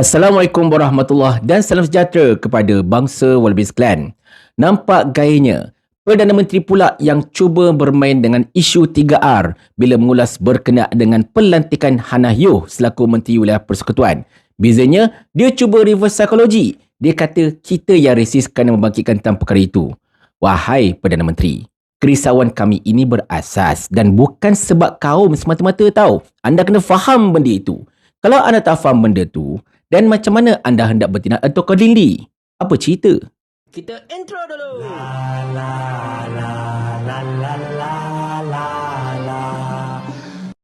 Assalamualaikum warahmatullahi dan salam sejahtera kepada bangsa Walbis Clan. Nampak gayanya, Perdana Menteri pula yang cuba bermain dengan isu 3R bila mengulas berkenaan dengan pelantikan Hannah Yoh selaku Menteri Wilayah Persekutuan. Bezanya, dia cuba reverse psikologi. Dia kata kita yang resis kerana membangkitkan tentang perkara itu. Wahai Perdana Menteri, kerisauan kami ini berasas dan bukan sebab kaum semata-mata tahu. Anda kena faham benda itu. Kalau anda tak faham benda tu, dan macam mana anda hendak bertindak atau accordingly? Apa cerita? Kita intro dulu. La la la la la la la la.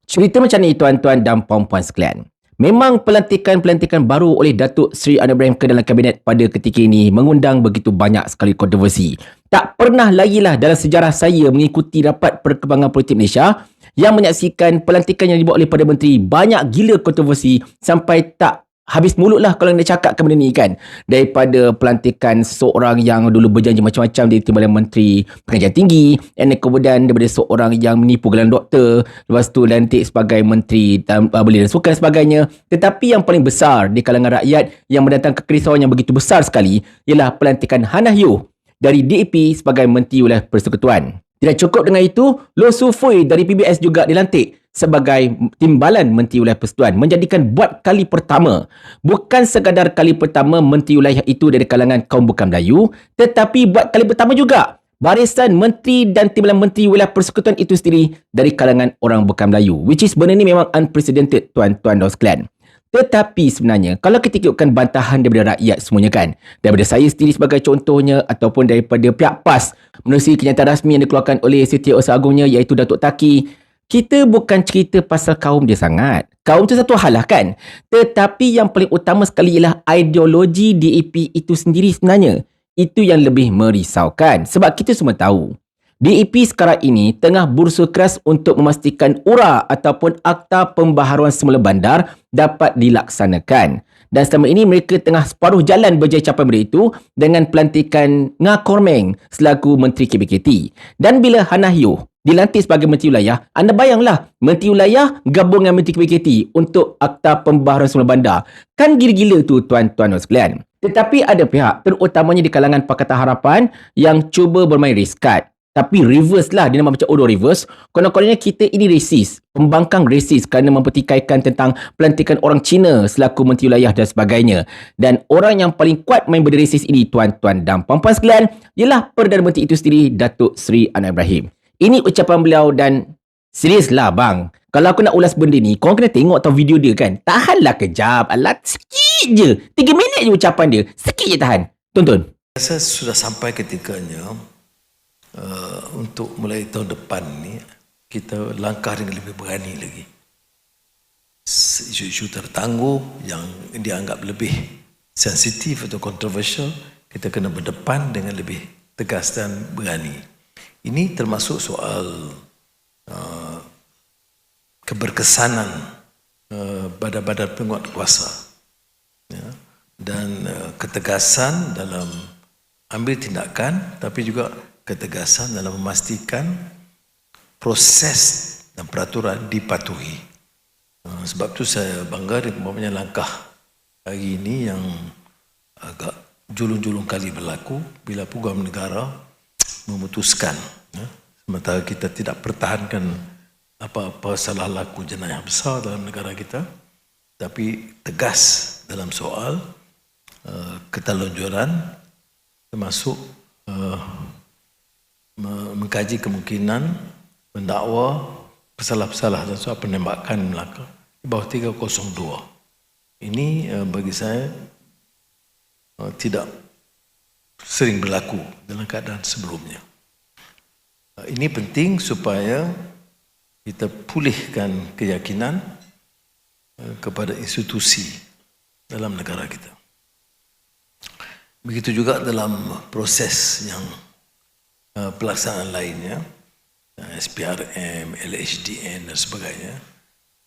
Cerita macam ni tuan-tuan dan puan-puan sekalian. Memang pelantikan-pelantikan baru oleh Datuk Seri Anwar Ibrahim ke dalam kabinet pada ketika ini mengundang begitu banyak sekali kontroversi. Tak pernah lagi lah dalam sejarah saya mengikuti rapat perkembangan politik Malaysia yang menyaksikan pelantikan yang dibuat oleh Perdana Menteri banyak gila kontroversi sampai tak habis mulut lah kalau nak cakap ke benda ni kan? Daripada pelantikan seorang yang dulu berjanji macam-macam di Timbalan Menteri Pengajian Tinggi dan kemudian daripada seorang yang menipu gelar doktor lepas tu lantik sebagai Menteri dan uh, Belia dan Sukan dan sebagainya. Tetapi yang paling besar di kalangan rakyat yang mendatangkan kerisauan yang begitu besar sekali ialah pelantikan Hannah Yeoh dari DAP sebagai Menteri Wilayah Persekutuan. Tidak cukup dengan itu, Lo Su Fui dari PBS juga dilantik sebagai timbalan Menteri Wilayah Persekutuan menjadikan buat kali pertama bukan sekadar kali pertama Menteri Wilayah itu dari kalangan kaum bukan Melayu tetapi buat kali pertama juga. Barisan Menteri dan timbalan Menteri Wilayah Persekutuan itu sendiri dari kalangan orang bukan Melayu which is benda ni memang unprecedented tuan-tuan dan sekalian. Tetapi sebenarnya, kalau kita ikutkan bantahan daripada rakyat semuanya kan, daripada saya sendiri sebagai contohnya ataupun daripada pihak PAS menerusi kenyataan rasmi yang dikeluarkan oleh Setiausaha Agungnya iaitu Datuk Taki, kita bukan cerita pasal kaum dia sangat. Kaum tu satu hal lah kan. Tetapi yang paling utama sekali ialah ideologi DAP itu sendiri sebenarnya. Itu yang lebih merisaukan. Sebab kita semua tahu. DAP sekarang ini tengah berusaha keras untuk memastikan URA ataupun Akta Pembaharuan Semula Bandar dapat dilaksanakan. Dan selama ini mereka tengah separuh jalan berjaya capai benda itu dengan pelantikan Nga Kormeng selaku Menteri KBKT. Dan bila Hannah Yoh dilantik sebagai Menteri Wilayah, anda bayanglah Menteri Wilayah gabung dengan Menteri KBKT untuk Akta Pembaharuan Semula Bandar. Kan gila-gila tu tuan-tuan dan sekalian. Tetapi ada pihak, terutamanya di kalangan Pakatan Harapan yang cuba bermain riskat tapi reverse lah dia nama macam Odo reverse. Konon-kononnya kita ini resis pembangkang resis kerana mempertikaikan tentang pelantikan orang Cina selaku menteri wilayah dan sebagainya. Dan orang yang paling kuat main benda resis ini tuan-tuan dan puan-puan sekalian ialah Perdana Menteri itu sendiri Datuk Seri Anwar Ibrahim ini ucapan beliau dan serius lah bang. Kalau aku nak ulas benda ni korang kena tengok tau video dia kan? Tahanlah kejap. Alat sikit je. 3 minit je ucapan dia. Sikit je tahan. Tonton saya sudah sampai ketikanya uh, untuk mulai tahun depan ni kita langkah dengan lebih berani lagi. Isu-isu tertangguh yang dianggap lebih sensitif atau kontroversial, kita kena berdepan dengan lebih tegas dan berani. Ini termasuk soal uh, keberkesanan uh, badan-badan penguat kuasa ya, dan uh, ketegasan dalam ambil tindakan tapi juga ketegasan dalam memastikan proses dan peraturan dipatuhi. Uh, sebab tu saya bangga dengan langkah hari ini yang agak julung-julung kali berlaku bila peguam negara memutuskan sementara kita tidak pertahankan apa-apa salah laku jenayah besar dalam negara kita tapi tegas dalam soal uh, ketelunjuran termasuk uh, mengkaji kemungkinan mendakwa pesalah-pesalah dan soal penembakan Melaka di bawah 302. Ini uh, bagi saya uh, tidak sering berlaku dalam keadaan sebelumnya. Ini penting supaya kita pulihkan keyakinan kepada institusi dalam negara kita. Begitu juga dalam proses yang Uh, pelaksanaan lainnya uh, SPRM, LHDN dan sebagainya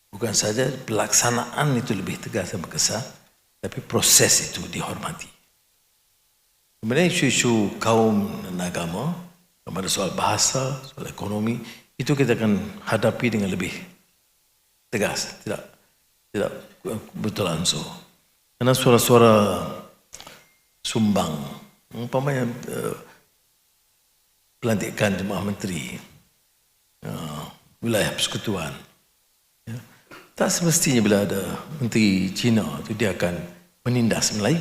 bukan saja pelaksanaan itu lebih tegas dan berkesan tapi proses itu dihormati kemudian isu-isu kaum dan agama kepada soal bahasa, soal ekonomi itu kita akan hadapi dengan lebih tegas tidak tidak betul langsung Karena suara-suara sumbang, umpamanya uh, pelantikan jemaah menteri, uh, wilayah persekutuan, ya, tak semestinya bila ada menteri Cina itu dia akan menindas Melayu.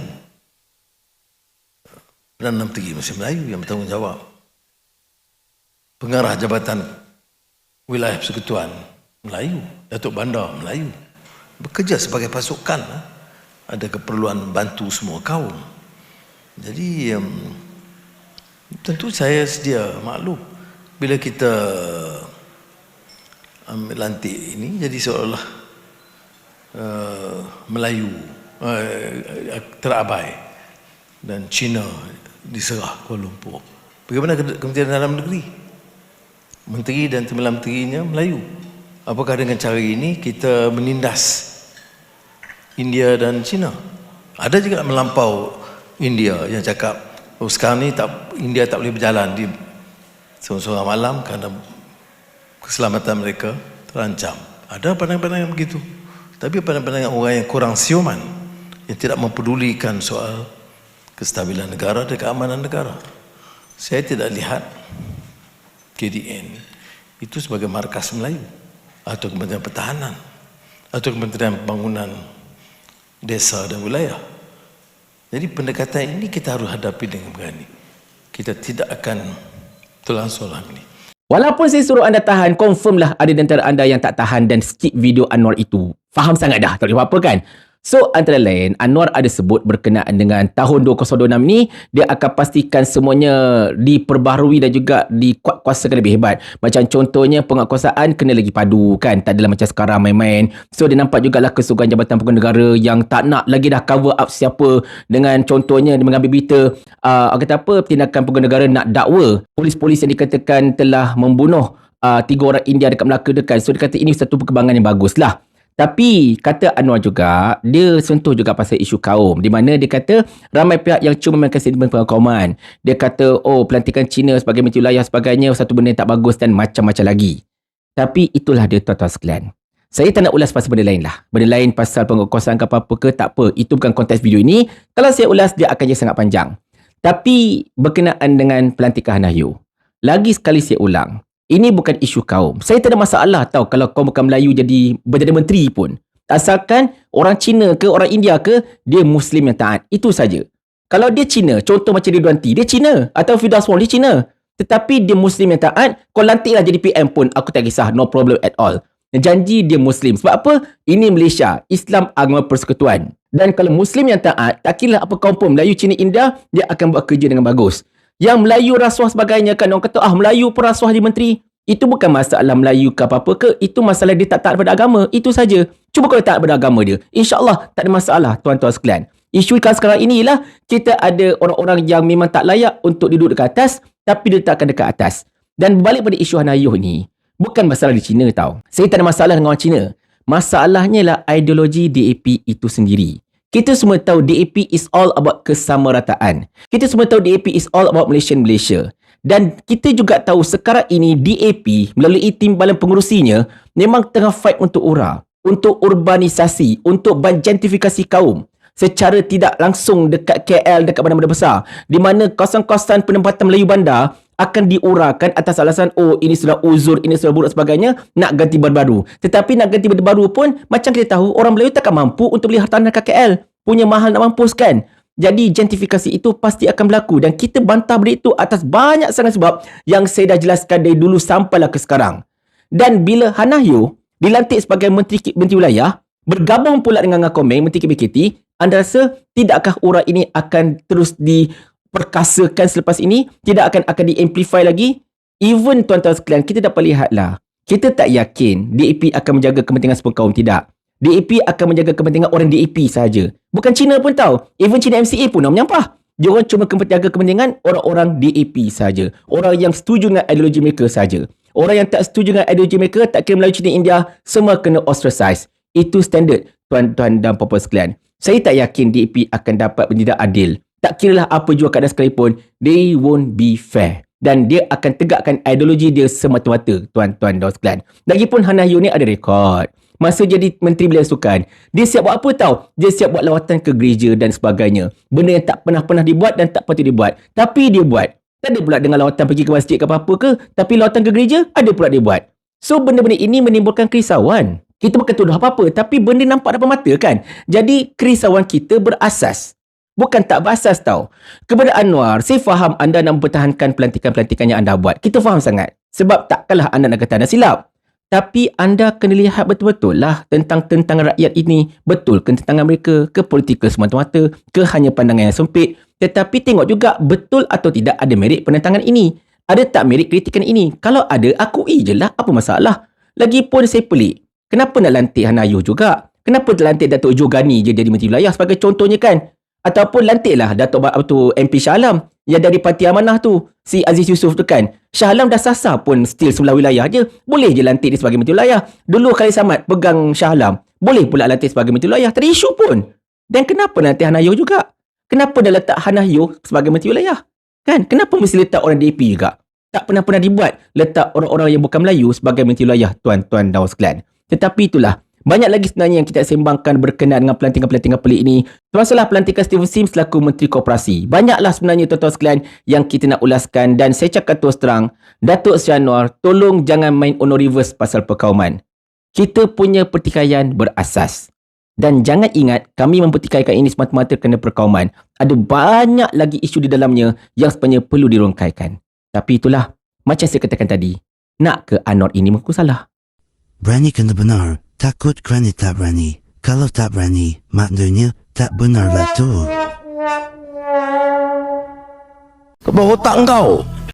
Perdana Menteri Mesir Melayu yang bertanggungjawab. Pengarah Jabatan Wilayah Persekutuan Melayu, Datuk Bandar Melayu. Bekerja sebagai pasukan. lah. Ada keperluan bantu semua kaum. Jadi, um, tentu saya sedia maklum. Bila kita um, lantik ini, jadi seolah-olah uh, Melayu uh, terabai dan Cina diserah Kuala Lumpur. Bagaimana Kementerian Dalam Negeri? Menteri dan Timbalan Menterinya Melayu. Apakah dengan cara ini kita menindas India dan China? Ada juga melampau India yang cakap, oh sekarang ni tak, India tak boleh berjalan di seorang-seorang malam kerana keselamatan mereka terancam. Ada pandangan-pandangan begitu. Tapi pandangan-pandangan orang yang kurang siuman, yang tidak mempedulikan soal kestabilan negara dan keamanan negara. Saya tidak lihat KDN itu sebagai markas Melayu atau Kementerian Pertahanan atau Kementerian Pembangunan Desa dan Wilayah. Jadi pendekatan ini kita harus hadapi dengan berani. Kita tidak akan tulang solam ini. Walaupun saya suruh anda tahan, confirm lah ada di antara anda yang tak tahan dan skip video Anwar itu. Faham sangat dah, tak boleh apa-apa kan? So antara lain Anwar ada sebut berkenaan dengan tahun 2026 ni dia akan pastikan semuanya diperbaharui dan juga dikuatkuasakan lebih hebat. Macam contohnya penguatkuasaan kena lagi padu kan. Tak adalah macam sekarang main-main. So dia nampak jugalah kesuguhan Jabatan Pegawai Negara yang tak nak lagi dah cover up siapa dengan contohnya dia mengambil berita uh, kata apa tindakan Pegawai Negara nak dakwa polis-polis yang dikatakan telah membunuh uh, tiga orang India dekat Melaka dekat. So dia kata ini satu perkembangan yang bagus lah. Tapi kata Anwar juga, dia sentuh juga pasal isu kaum. Di mana dia kata ramai pihak yang cuma memainkan sentimen pengakaman. Dia kata, oh pelantikan Cina sebagai menteri wilayah sebagainya satu benda yang tak bagus dan macam-macam lagi. Tapi itulah dia tuan-tuan sekalian. Saya tak nak ulas pasal benda lain lah. Benda lain pasal pengukusan ke apa-apa ke, tak apa. Itu bukan konteks video ini. Kalau saya ulas, dia akan jadi sangat panjang. Tapi berkenaan dengan pelantikan Hanayu. Lagi sekali saya ulang. Ini bukan isu kaum. Saya tak ada masalah tahu kalau kaum bukan Melayu jadi berjaya menteri pun. Asalkan orang Cina ke orang India ke, dia Muslim yang taat. Itu saja. Kalau dia Cina, contoh macam Ridwan T, dia Cina. Atau Fidas Wong, dia Cina. Tetapi dia Muslim yang taat, kau lantiklah jadi PM pun, aku tak kisah. No problem at all. Janji dia Muslim. Sebab apa? Ini Malaysia. Islam agama persekutuan. Dan kalau Muslim yang taat, tak kira apa kaum pun, Melayu, Cina, India, dia akan buat kerja dengan bagus. Yang Melayu rasuah sebagainya kan orang kata ah Melayu pun rasuah di menteri. Itu bukan masalah Melayu ke apa-apa ke. Itu masalah dia tak taat pada agama. Itu saja. Cuba kalau taat pada agama dia. InsyaAllah tak ada masalah tuan-tuan sekalian. Isu ikan sekarang inilah kita ada orang-orang yang memang tak layak untuk duduk dekat atas tapi dia takkan dekat atas. Dan berbalik pada isu Hanayuh ni, bukan masalah di Cina tau. Saya tak ada masalah dengan orang Cina. Masalahnya lah ideologi DAP itu sendiri. Kita semua tahu DAP is all about kesamarataan. Kita semua tahu DAP is all about Malaysian Malaysia. Dan kita juga tahu sekarang ini DAP melalui timbalan pengurusinya memang tengah fight untuk URA, untuk urbanisasi, untuk gentrifikasi kaum secara tidak langsung dekat KL, dekat bandar-bandar besar. Di mana kawasan-kawasan penempatan Melayu bandar akan diurahkan atas alasan oh ini sudah uzur, ini sudah buruk sebagainya, nak ganti baru-baru. Tetapi nak ganti baru-baru pun macam kita tahu orang Melayu takkan mampu untuk beli hartanah KL. Punya mahal nak mampus kan? Jadi gentrifikasi itu pasti akan berlaku dan kita bantah benda itu atas banyak sangat sebab yang saya dah jelaskan dari dulu sampailah ke sekarang. Dan bila Hanahyo dilantik sebagai menteri menteri wilayah, bergabung pula dengan Ngakomeng menteri KBKT, anda rasa tidakkah urang ini akan terus diperkasakan selepas ini? Tidak akan akan diamplify lagi? Even tuan-tuan sekalian, kita dapat lihatlah. Kita tak yakin DAP akan menjaga kepentingan semua kaum tidak. DAP akan menjaga kepentingan orang DAP saja. Bukan Cina pun tahu. Even Cina MCA pun nak menyampah. Dia orang cuma menjaga kepentingan orang-orang DAP saja. Orang yang setuju dengan ideologi mereka saja. Orang yang tak setuju dengan ideologi mereka, tak kira Melayu Cina India, semua kena ostracize. Itu standard tuan-tuan dan puan-puan sekalian. Saya tak yakin DAP akan dapat bertindak adil. Tak kira lah apa jua keadaan sekalipun, they won't be fair. Dan dia akan tegakkan ideologi dia semata-mata, tuan-tuan dan sekalian. Lagipun Hana Yu ni ada rekod. masa jadi Menteri Belia Sukan, dia siap buat apa tahu? Dia siap buat lawatan ke gereja dan sebagainya. Benda yang tak pernah-pernah dibuat dan tak patut dibuat. Tapi dia buat. Tak ada pula dengan lawatan pergi ke masjid ke apa-apa ke, tapi lawatan ke gereja ada pula dia buat. So benda-benda ini menimbulkan kerisauan. Kita bukan tuduh apa-apa, tapi benda nampak depan mata kan? Jadi kerisauan kita berasas. Bukan tak berasas tau. Kepada Anwar, saya faham anda nak mempertahankan pelantikan-pelantikan yang anda buat. Kita faham sangat. Sebab takkanlah anda nak kata anda silap. Tapi anda kena lihat betul-betul lah tentang tentang rakyat ini. Betul ke tentang mereka? Ke politikal semata-mata? Ke hanya pandangan yang sempit? Tetapi tengok juga betul atau tidak ada merit penentangan ini. Ada tak merit kritikan ini? Kalau ada, akui je lah. Apa masalah? Lagipun saya pelik. Kenapa nak lantik Hanayo juga? Kenapa tak lantik Datuk Jogani je jadi Menteri Wilayah sebagai contohnya kan? Ataupun lantiklah Datuk Ba- tu MP Shah Alam yang dari Parti Amanah tu. Si Aziz Yusof tu kan. Shah Alam dah sasar pun still sebelah wilayah je. Boleh je lantik dia sebagai Menteri Wilayah. Dulu Khalid Samad pegang Shah Alam. Boleh pula lantik sebagai Menteri Wilayah. Tak isu pun. Dan kenapa nanti Hanayo juga? Kenapa dah letak Hanayo sebagai Menteri Wilayah? Kan? Kenapa mesti letak orang DAP juga? Tak pernah-pernah dibuat letak orang-orang yang bukan Melayu sebagai Menteri Wilayah tuan-tuan dan sekalian. Tetapi itulah, banyak lagi sebenarnya yang kita sembangkan berkenaan dengan pelantikan-pelantikan pelik ini. Termasuklah pelantikan Stephen Sims selaku Menteri Koperasi. Banyaklah sebenarnya tuan-tuan sekalian yang kita nak ulaskan dan saya cakap terus terang, Datuk Sri Anwar, tolong jangan main ono reverse pasal perkauman. Kita punya pertikaian berasas. Dan jangan ingat kami mempertikaikan ini semata-mata kerana perkauman. Ada banyak lagi isu di dalamnya yang sebenarnya perlu dirongkaikan. Tapi itulah, macam saya katakan tadi, nak ke Anwar ini mengaku salah. Berani kena benar, takut kerana tak berani. Kalau tak berani, maknanya tak benar lah tu. Kebawah otak kau